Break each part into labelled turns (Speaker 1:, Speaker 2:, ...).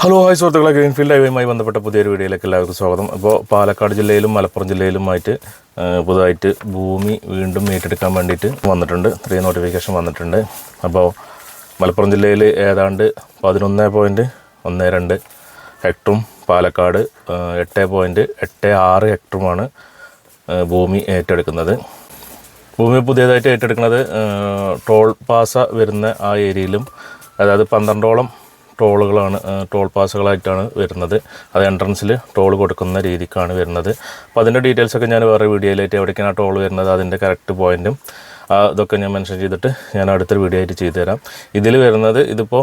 Speaker 1: Hello hi സുഹൃത്തുക്കളെ. Greenfield ഹൈവേയുമായി ബന്ധപ്പെട്ട പുതിയൊരു വീഡിയോയിലേക്ക് എല്ലാവർക്കും സ്വാഗതം. അപ്പോൾ പാലക്കാട് ജില്ലയിലും മലപ്പുറം ജില്ലയിലുമായിട്ട് പുതുതായിട്ട് ഭൂമി വീണ്ടും ഏറ്റെടുക്കാൻ വേണ്ടിയിട്ട് വന്നിട്ടുണ്ട്. ത്രീ നോട്ടിഫിക്കേഷൻ വന്നിട്ടുണ്ട്. അപ്പോൾ മലപ്പുറം ജില്ലയിൽ ഏതാണ്ട് പതിനൊന്ന് പോയിന്റ് ഒന്ന് രണ്ട് ഹെക്ടറും പാലക്കാട് എട്ട് പോയിന്റ് എട്ട് ആറ് ഹെക്ടറുമാണ് ഭൂമി ഏറ്റെടുക്കുന്നത്. ഭൂമി പുതിയതായിട്ട് ഏറ്റെടുക്കുന്നത് ടോൾ പാസ വരുന്ന ആ ഏരിയയിലും അതായത് പന്ത്രണ്ടോളം ടോളുകളാണ് ടോൾ പാസുകളായിട്ടാണ് വരുന്നത്. അത് എൻട്രൻസിൽ ടോൾ കൊടുക്കുന്ന രീതിക്കാണ് വരുന്നത്. അപ്പോൾ അതിന്റെ ഡീറ്റെയിൽസൊക്കെ ഞാൻ വേറെ വീഡിയോയിലായിട്ട് എവിടേക്കാണ് ആ ടോൾ വരുന്നത് അതിന്റെ കറക്റ്റ് പോയിന്റും അതൊക്കെ ഞാൻ മെൻഷൻ ചെയ്തിട്ട് ഞാൻ അടുത്തൊരു വീഡിയോ ആയിട്ട് ചെയ്തു തരാം. ഇതിൽ വരുന്നത് ഇതിപ്പോൾ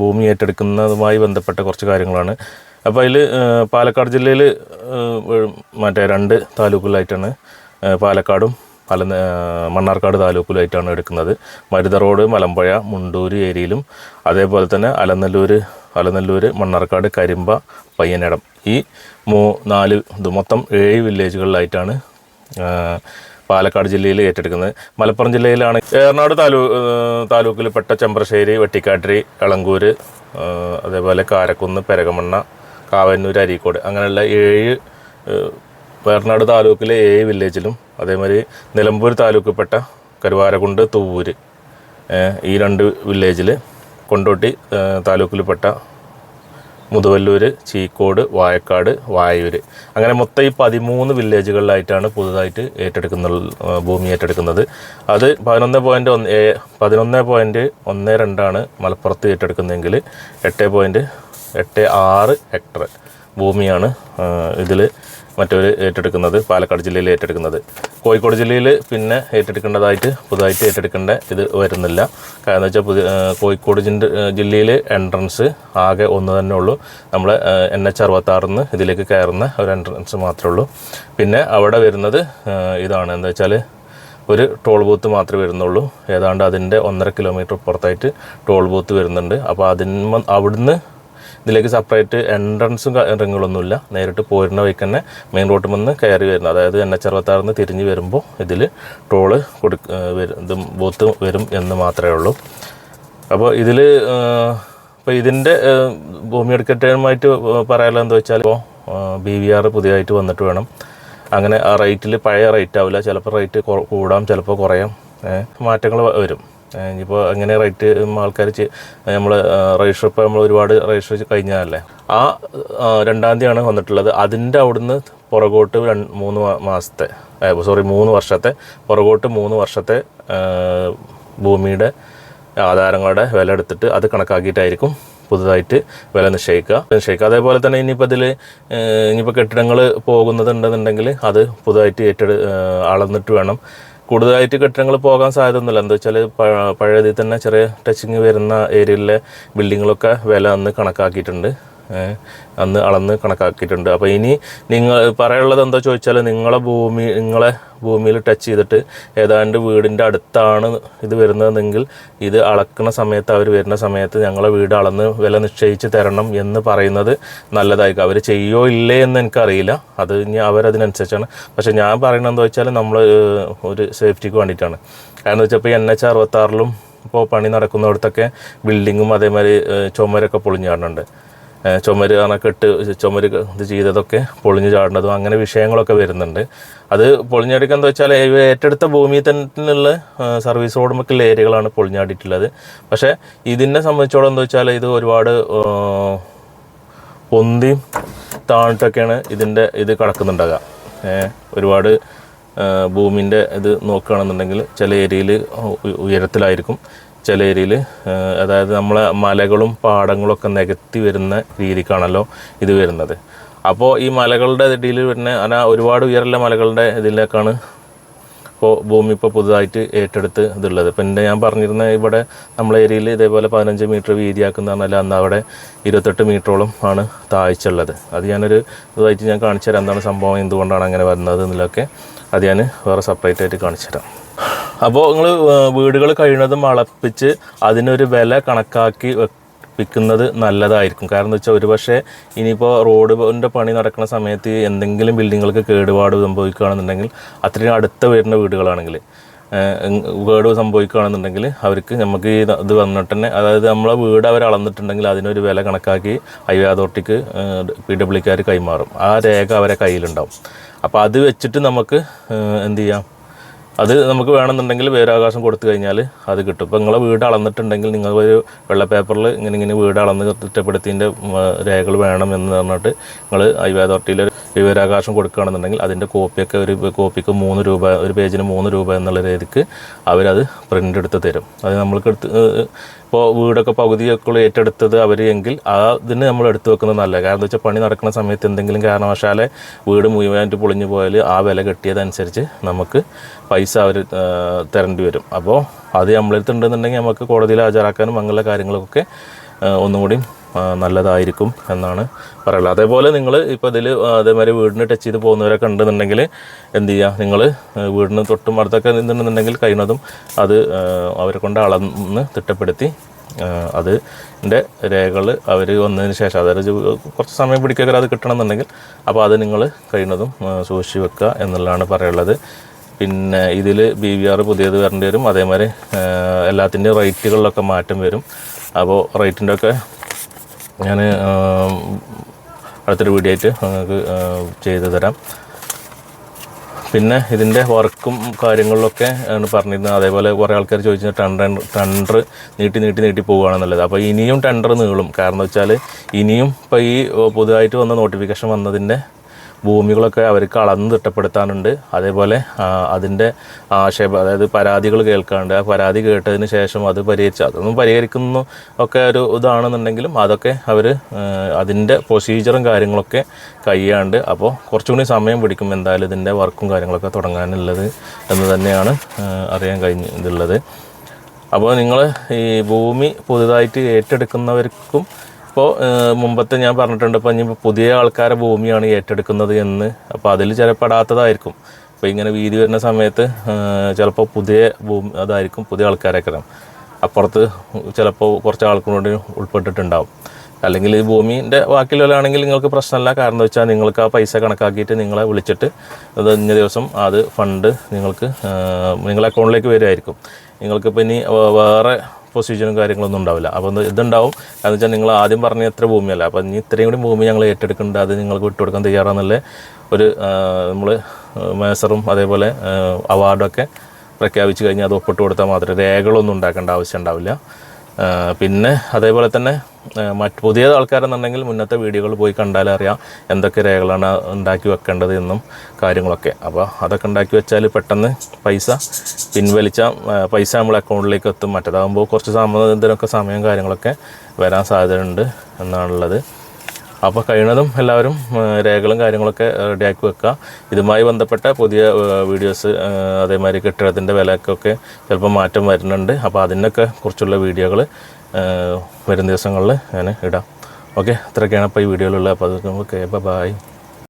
Speaker 1: ഭൂമി ഏറ്റെടുക്കുന്നതുമായി ബന്ധപ്പെട്ട കുറച്ച് കാര്യങ്ങളാണ്. അപ്പോൾ അതിൽ പാലക്കാട് ജില്ലയിൽ മറ്റേ രണ്ട് താലൂക്കുകളായിട്ടാണ് പാലക്കാടും പല മണ്ണാർക്കാട് താലൂക്കിലായിട്ടാണ് എടുക്കുന്നത്. മരുത റോഡ് മലമ്പുഴ മുണ്ടൂര് ഏരിയയിലും അതേപോലെ തന്നെ അലനല്ലൂർ അലനല്ലൂർ മണ്ണാർക്കാട് കരിമ്പ പയ്യനടം ഈ മൂ നാല് ഇത് മൊത്തം ഏഴ് വില്ലേജുകളിലായിട്ടാണ് പാലക്കാട് ജില്ലയിൽ ഏറ്റെടുക്കുന്നത്. മലപ്പുറം ജില്ലയിലാണ് ഏറനാട് താലൂ താലൂക്കിൽപ്പെട്ട ചെമ്പ്രശ്ശേരി വെട്ടിക്കാട്ടിരി എളങ്കൂര് അതേപോലെ കാരക്കുന്ന് പെരകമണ്ണ കാവന്നൂർ അരീക്കോട് അങ്ങനെയുള്ള ഏഴ് വേർനാട് താലൂക്കിലെ ഏഴ് വില്ലേജിലും അതേമാതിരി നിലമ്പൂർ താലൂക്കിൽപ്പെട്ട കരുവാരകുണ്ട് തൂവൂര് ഈ രണ്ട് വില്ലേജിൽ കൊണ്ടോട്ടി താലൂക്കിൽപ്പെട്ട മുതുവല്ലൂർ ചീക്കോട് വായക്കാട് വായൂർ അങ്ങനെ മൊത്തം ഈ പതിമൂന്ന് വില്ലേജുകളിലായിട്ടാണ് പുതുതായിട്ട് ഏറ്റെടുക്കുന്ന ഭൂമി ഏറ്റെടുക്കുന്നത്. അത് പതിനൊന്ന് പോയിന്റ് ഒന്ന് പതിനൊന്ന് പോയിന്റ് ഒന്ന് രണ്ടാണ് മലപ്പുറത്ത് ഏറ്റെടുക്കുന്നതെങ്കിൽ എട്ട് പോയിന്റ് എട്ട് ആറ് ഹെക്ടർ ഭൂമിയാണ് ഇതിൽ മറ്റൊരു ഏറ്റെടുക്കുന്നത് പാലക്കാട് ജില്ലയിൽ ഏറ്റെടുക്കുന്നത്. കോഴിക്കോട് ജില്ലയിൽ പിന്നെ ഏറ്റെടുക്കേണ്ടതായിട്ട് പുതുതായിട്ട് ഏറ്റെടുക്കേണ്ട ഇത് വരുന്നില്ല. കാരണം വെച്ചാൽ പുതിയ കോഴിക്കോട് ജില്ല ജില്ലയിൽ എൻട്രൻസ് ആകെ ഒന്ന് തന്നെ ഉള്ളൂ. നമ്മൾ എൻ എച്ച് അറുപത്താറിൽ നിന്ന് ഇതിലേക്ക് കയറുന്ന ഒരു എൻട്രൻസ് മാത്രമേ ഉള്ളൂ. പിന്നെ അവിടെ വരുന്നത് ഇതാണ്. എന്താ വെച്ചാൽ ഒരു ടോൾ ബൂത്ത് മാത്രമേ വരുന്നുള്ളൂ. ഏതാണ്ട് അതിന്റെ ഒന്നര കിലോമീറ്റർ പുറത്തായിട്ട് ടോൾ ബൂത്ത് വരുന്നുണ്ട്. അപ്പോൾ അതിന് അവിടുന്ന് ഇതിലേക്ക് സെപ്പറേറ്റ് എൻട്രൻസും കാര്യങ്ങളൊന്നുമില്ല നേരിട്ട് പോരുന്ന വഴിക്ക് തന്നെ മെയിൻ റോട്ടിൽ നിന്ന് കയറി വരുന്നത്. അതായത് എൻ എച്ച് അറുപത്താറിന്ന് തിരിഞ്ഞ് വരുമ്പോൾ ഇതിൽ ടോൾ കൊടുക്ക വരും. ബൂത്ത് വരും എന്ന് മാത്രമേ ഉള്ളൂ. അപ്പോൾ ഇതിൽ ഇപ്പോൾ ഇതിന്റെ ഭൂമി എടുക്കട്ടുമായിട്ട് പറയാനുള്ളത് എന്താ വെച്ചാൽ ഇപ്പോൾ ബി വി ആർ പുതിയതായിട്ട് വന്നിട്ട് വേണം. അങ്ങനെ ആ റേറ്റിൽ പഴയ റേറ്റ് ആവില്ല. ചിലപ്പോൾ റേറ്റ് കൂടാം ചിലപ്പോൾ കുറയാം. മാറ്റങ്ങൾ വരും. ഇനിയിപ്പോൾ എങ്ങനെ റേറ്റ് ആൾക്കാർ നമ്മൾ രജിസ്റ്റർ ഇപ്പോൾ നമ്മൾ ഒരുപാട് രജിസ്റ്റർ കഴിഞ്ഞതല്ലേ? ആ രണ്ടാം തീയതിയാണ് വന്നിട്ടുള്ളത്. അതിന്റെ അവിടുന്ന് പുറകോട്ട് മൂന്ന് മാസത്തെ സോറി മൂന്ന് വർഷത്തെ പുറകോട്ട് മൂന്ന് വർഷത്തെ ഭൂമിയുടെ ആധാരങ്ങളുടെ വില എടുത്തിട്ട് അത് കണക്കാക്കിയിട്ടായിരിക്കും പുതുതായിട്ട് വില നിശ്ചയിക്കുക. നിശ്ചയിക്കുക. അതേപോലെ തന്നെ ഇനിയിപ്പോൾ ഇതിൽ ഇനിയിപ്പോൾ കെട്ടിടങ്ങൾ പോകുന്നതുണ്ടെന്നുണ്ടെങ്കിൽ അത് പുതുതായിട്ട് ഏറ്റെടു അളന്നിട്ട് വേണം കൂടുതലായിട്ട് കെട്ടിടങ്ങൾ പോകാൻ സാധ്യതയൊന്നുമില്ല. എന്താ വെച്ചാൽ പഴയതിൽ തന്നെ ചെറിയ ടച്ചിങ് വരുന്ന ഏരിയയിലെ ബിൽഡിങ്ങുകളൊക്കെ വില അന്ന് കണക്കാക്കിയിട്ടുണ്ട്. അന്ന് അളന്ന് കണക്കാക്കിയിട്ടുണ്ട്. അപ്പോൾ ഇനി നിങ്ങൾ പറയാനുള്ളത് എന്താ ചോദിച്ചാൽ നിങ്ങളെ ഭൂമി നിങ്ങളെ ഭൂമിയിൽ ടച്ച് ചെയ്തിട്ട് ഏതാണ്ട് വീടിന്റെ അടുത്താണ് ഇത് വരുന്നതെങ്കിൽ ഇത് അളക്കുന്ന സമയത്ത് അവർ വരുന്ന സമയത്ത് ഞങ്ങളെ വീട് അളന്ന് വില നിശ്ചയിച്ച് തരണം എന്ന് പറയുന്നത് നല്ലതായിരിക്കും. അവർ ചെയ്യോ ഇല്ലേ എന്ന് എനിക്കറിയില്ല. അത് ഇനി അവരതിനനുസരിച്ചാണ്. പക്ഷേ ഞാൻ പറയുന്നത് എന്താ വെച്ചാൽ നമ്മൾ ഒരു സേഫ്റ്റിക്ക് വേണ്ടിയിട്ടാണ്. കാരണം വെച്ചാൽ ഇപ്പോൾ എൻ എച്ച് അറുപത്താറിലും ഇപ്പോൾ പണി നടക്കുന്നിടത്തൊക്കെ ബിൽഡിങ്ങും അതേമാതിരി ചുമരൊക്കെ പൊളിഞ്ഞാടുന്നുണ്ട് ചുമര് അണക്കെട്ട് കെട്ട് ചുമര് ഇത് ചെയ്തതൊക്കെ പൊളിഞ്ഞു ചാടുന്നതും അങ്ങനെ വിഷയങ്ങളൊക്കെ വരുന്നുണ്ട്. അത് പൊളിഞ്ഞടിക്കുക എന്താ വെച്ചാൽ ഏറ്റെടുത്ത ഭൂമിയിൽ തന്നെയുള്ള സർവീസ് റോഡുമൊക്കെയുള്ള ഏരിയകളാണ് പൊളിഞ്ഞാടിയിട്ടുള്ളത്. പക്ഷേ ഇതിനെ സംബന്ധിച്ചോളം എന്താ വെച്ചാൽ ഇത് ഒരുപാട് പൊന്തി പൊന്തിയും താണിട്ടൊക്കെയാണ് ഇതിന്റെ ഇത് കിടക്കുന്നുണ്ടാകുക ഒരുപാട് ഭൂമിന്റെ ഇത് നോക്കുകയാണെന്നുണ്ടെങ്കിൽ ചില ഏരിയയിൽ ഉയരത്തിലായിരിക്കും. ചില ഏരിയയിൽ അതായത് നമ്മളെ മലകളും പാടങ്ങളും ഒക്കെ നികത്തി വരുന്ന രീതിക്കാണല്ലോ ഇത് വരുന്നത്. അപ്പോൾ ഈ മലകളുടെ ഇടയിൽ വരുന്ന അങ്ങനെ ഒരുപാട് ഉയരമുള്ള മലകളുടെ ഇതിലേക്കാണ് ഇപ്പോൾ ഭൂമി ഇപ്പോൾ പുതുതായിട്ട് ഏറ്റെടുത്ത് ഇതുള്ളത്. ഇപ്പം എന്റെ ഞാൻ പറഞ്ഞിരുന്ന ഇവിടെ നമ്മളെ ഏരിയയിൽ ഇതേപോലെ പതിനഞ്ച് മീറ്റർ വീതിയാക്കുന്ന പറഞ്ഞാൽ അന്ന് അവിടെ ഇരുപത്തെട്ട് മീറ്ററോളം ആണ് താഴ്ച ഉള്ളത് അത് ഞാനൊരു ഇതായിട്ട് ഞാൻ കാണിച്ചു തരാം എന്താണ് സംഭവം എന്തുകൊണ്ടാണ് അങ്ങനെ വരുന്നത് എന്നുള്ളതൊക്കെ അത് ഞാൻ വേറെ സെപ്പറേറ്റ് ആയിട്ട് കാണിച്ചു തരാം അപ്പോൾ നിങ്ങൾ വീടുകൾ കഴിയുന്നതും വളപ്പിച്ച് അതിനൊരു വില കണക്കാക്കി വിൽക്കുന്നത് നല്ലതായിരിക്കും. കാരണം എന്താ വെച്ചാൽ ഒരുപക്ഷെ ഇനിയിപ്പോൾ റോഡിന്റെ പണി നടക്കുന്ന സമയത്ത് എന്തെങ്കിലും ബിൽഡിങ്ങൾക്ക് കേടുപാട് സംഭവിക്കുകയാണെന്നുണ്ടെങ്കിൽ അത്രയും അടുത്ത വരുന്ന വീടുകളാണെങ്കിൽ കേട് സംഭവിക്കുകയാണെന്നുണ്ടെങ്കിൽ അവർക്ക് നമുക്ക് ഈ ഇത് വന്നിട്ട് തന്നെ അതായത് നമ്മളെ വീട് അവർ അളന്നിട്ടുണ്ടെങ്കിൽ അതിനൊരു വില കണക്കാക്കി ഹൈവേ അതോറിറ്റിക്ക് പി ഡബ്ല്യുക്കാർ കൈമാറും. ആ രേഖ അവരെ കയ്യിലുണ്ടാവും. അപ്പോൾ അത് വെച്ചിട്ട് നമുക്ക് എന്ത് ചെയ്യാം? അത് നമുക്ക് വേണമെന്നുണ്ടെങ്കിൽ വേരാകാശം കൊടുത്തു കഴിഞ്ഞാൽ അത് കിട്ടും. ഇപ്പോൾ നിങ്ങളെ വീട് അളന്നിട്ടുണ്ടെങ്കിൽ നിങ്ങൾ ഒരു വെള്ള പേപ്പറിൽ ഇങ്ങനെ ഇങ്ങനെ വീട് അളന്ന് തിട്ടപ്പെടുത്തിന്റെ രേഖകൾ വേണം എന്ന് പറഞ്ഞിട്ട് നിങ്ങൾ ഹൈവേ അതോറിറ്റിയിൽ ഒരു വിവരാവകാശം കൊടുക്കുകയാണെന്നുണ്ടെങ്കിൽ അതിന്റെ കോപ്പിയൊക്കെ ഒരു കോപ്പിക്ക് മൂന്ന് രൂപ ഒരു പേജിന് മൂന്ന് രൂപ എന്നുള്ള രീതിക്ക് അവരത് പ്രിന്റ് എടുത്ത് തരും. അത് നമ്മൾക്ക് എടുത്ത് ഇപ്പോൾ വീടൊക്കെ പകുതിയൊക്കെ ഏറ്റെടുത്തത് അവർ എങ്കിൽ അതിന് നമ്മൾ എടുത്തു വെക്കുന്നത് നല്ല കാരണം എന്താ വെച്ചാൽ പണി നടക്കുന്ന സമയത്ത് എന്തെങ്കിലും കാരണവശാലെ വീട് മുഴുവനായിട്ട് പൊളിഞ്ഞു പോയാൽ ആ വില കെട്ടിയതനുസരിച്ച് നമുക്ക് പൈസ അവർ തരേണ്ടി വരും. അപ്പോൾ അത് നമ്മളെടുത്തുണ്ടെന്നുണ്ടെങ്കിൽ നമുക്ക് കോടതിയിൽ ഹാജരാക്കാനും അങ്ങനെയുള്ള കാര്യങ്ങളൊക്കെ ഒന്നുകൂടി നല്ലതായിരിക്കും എന്നാണ് പറയുള്ളത് അതേപോലെ നിങ്ങൾ ഇപ്പോൾ ഇതിൽ അതേമാതിരി വീടിന് ടച്ച് ചെയ്ത് പോകുന്നവരൊക്കെ ഉണ്ടെന്നുണ്ടെങ്കിൽ എന്ത് ചെയ്യുക നിങ്ങൾ വീടിന് തൊട്ടും അടുത്തൊക്കെ നിന്നുണ്ടെന്നുണ്ടെങ്കിൽ കഴിയുന്നതും അത് അവരെ കൊണ്ട് അളന്ന് തിട്ടപ്പെടുത്തി അത് അതിന്റെ രേഖകൾ അവർ വന്നതിന് ശേഷം അതായത് കുറച്ച് സമയം പിടിക്കുക അത് കിട്ടണമെന്നുണ്ടെങ്കിൽ അപ്പോൾ അത് നിങ്ങൾ കഴിയുന്നതും സൂക്ഷിച്ച് വെക്കുക എന്നുള്ളതാണ് പറയുള്ളത് പിന്നെ ഇതിൽ ബി വി ആർ പുതിയത് വരേണ്ടി വരും. അതേമാതിരി എല്ലാത്തിന്റെയും റേറ്റുകളിലൊക്കെ മാറ്റം വരും. അപ്പോൾ റേറ്റിന്റെ ഒക്കെ ഞാൻ അടുത്തൊരു വീഡിയോ ആയിട്ട് നിങ്ങൾക്ക് ചെയ്തു തരാം. പിന്നെ ഇതിന്റെ വർക്കും കാര്യങ്ങളിലൊക്കെ ആണ് പറഞ്ഞിരുന്നത്. അതേപോലെ കുറേ ആൾക്കാർ ചോദിച്ചു ടെൻഡർ ടെൻഡർ നീട്ടി നീട്ടി നീട്ടി പോവുകയാണെന്നുള്ളത് അപ്പോൾ ഇനിയും ടെൻഡർ നീളും. കാരണം വെച്ചാൽ ഇനിയും ഇപ്പോൾ ഈ പുതുതായിട്ട് വന്ന നോട്ടിഫിക്കേഷൻ വന്നതിന്റെ ഭൂമികളൊക്കെ അവർക്ക് അളന്ന് തിട്ടപ്പെടുത്താനുണ്ട്. അതേപോലെ അതിന്റെ ആക്ഷേപ അതായത് പരാതികൾ കേൾക്കാണ്ട്. ആ പരാതി കേട്ടതിന് ശേഷം അത് പരിഹരിച്ച് അതൊന്നും പരിഹരിക്കുന്നു ഒക്കെ ഒരു ഇതാണെന്നുണ്ടെങ്കിലും അതൊക്കെ അവർ അതിന്റെ പ്രൊസീജിയറും കാര്യങ്ങളൊക്കെ കഴിയാണ്ട് അപ്പോൾ കുറച്ചും കൂടി സമയം പിടിക്കും എന്തായാലും ഇതിന്റെ വർക്കും കാര്യങ്ങളൊക്കെ തുടങ്ങാനുള്ളത് എന്ന് തന്നെയാണ് അറിയാൻ അറിയാൻ കഴിഞ്ഞിട്ടുള്ളത് അപ്പോൾ നിങ്ങൾ ഈ ഭൂമി പുതുതായിട്ട് ഏറ്റെടുക്കുന്നവർക്കും ഇപ്പോൾ മുമ്പത്തെ ഞാൻ പറഞ്ഞിട്ടുണ്ട് ഇപ്പോൾ ഇനി പുതിയ ആൾക്കാരെ ഭൂമിയാണ് ഏറ്റെടുക്കുന്നത് എന്ന്. അപ്പോൾ അതിൽ ചിലപ്പെടാത്തതായിരിക്കും. അപ്പോൾ ഇങ്ങനെ വീതി വരുന്ന സമയത്ത് ചിലപ്പോൾ പുതിയ ഭൂമി അതായിരിക്കും പുതിയ ആൾക്കാരൊക്കെ അപ്പുറത്ത് ചിലപ്പോൾ കുറച്ച് ആൾക്കാരോട് ഉൾപ്പെട്ടിട്ടുണ്ടാവും. അല്ലെങ്കിൽ ഈ ഭൂമിന്റെ ബാക്കിയുള്ളവരാണെങ്കിൽ നിങ്ങൾക്ക് പ്രശ്നമല്ല. കാരണം വെച്ചാൽ നിങ്ങൾക്ക് ആ പൈസ കണക്കാക്കിയിട്ട് നിങ്ങളെ വിളിച്ചിട്ട് അത് ഇന്ന ദിവസം അത് ഫണ്ട് നിങ്ങൾക്ക് നിങ്ങളുടെ നിങ്ങളെ അക്കൗണ്ടിലേക്ക് വരുമായിരിക്കും. നിങ്ങൾക്കിപ്പോൾ ഇനി വേറെ പ്രൊസീജിയറും കാര്യങ്ങളൊന്നും ഉണ്ടാവില്ല. അപ്പോൾ ഇത് ഇതുണ്ടാവും. എന്ന് വെച്ചാൽ നിങ്ങൾ ആദ്യം പറഞ്ഞ എത്ര ഭൂമിയല്ല? അപ്പോൾ ഇനി ഇത്രയും കൂടി ഭൂമി ഞങ്ങൾ ഏറ്റെടുക്കേണ്ട അത് നിങ്ങൾക്ക് വിട്ടുകൊടുക്കാൻ തയ്യാറാണെന്നുള്ള ഒരു നമ്മൾ മേസറും അതേപോലെ അവാർഡൊക്കെ പ്രഖ്യാപിച്ച് കഴിഞ്ഞാൽ അത് ഒപ്പിട്ട് കൊടുത്താൽ മാത്രമേ രേഖകളൊന്നും ഉണ്ടാക്കേണ്ട ആവശ്യം ഉണ്ടാവില്ല. പിന്നെ അതേപോലെ തന്നെ മറ്റ് പുതിയ ആൾക്കാരെന്നുണ്ടെങ്കിൽ മുന്നത്തെ വീഡിയോകൾ പോയി കണ്ടാൽ അറിയാം എന്തൊക്കെ രേഖകളാണ് ഉണ്ടാക്കി വെക്കേണ്ടത് എന്നും കാര്യങ്ങളൊക്കെ. അപ്പോൾ അതൊക്കെ ഉണ്ടാക്കി വെച്ചാൽ പെട്ടെന്ന് പൈസ പിൻവലിച്ച പൈസ നമ്മൾ അക്കൗണ്ടിലേക്ക് എത്തും. മറ്റേതാകുമ്പോൾ കുറച്ച് സമയത്തിനൊക്കെ സമയം കാര്യങ്ങളൊക്കെ വരാൻ സാധ്യതയുണ്ട് എന്നാണുള്ളത്. അപ്പോൾ കഴിയുന്നതും എല്ലാവരും രേഖകളും കാര്യങ്ങളൊക്കെ റെഡിയാക്കി വെക്കുക. ഇതുമായി ബന്ധപ്പെട്ട പുതിയ വീഡിയോസ് അതേമാതിരി കെട്ടിടത്തിന്റെ വിലക്കൊക്കെ ചിലപ്പോൾ മാറ്റം വരുന്നുണ്ട്. അപ്പോൾ അതിനൊക്കെ കുറിച്ചുള്ള വീഡിയോകൾ വരും ദിവസങ്ങളിൽ ഞാൻ ഇടാം. ഓക്കെ? ഇത്രയൊക്കെയാണ് ഇപ്പോൾ ഈ വീഡിയോയിലുള്ളത്. അപ്പോൾ അത് നമുക്ക് ബൈ.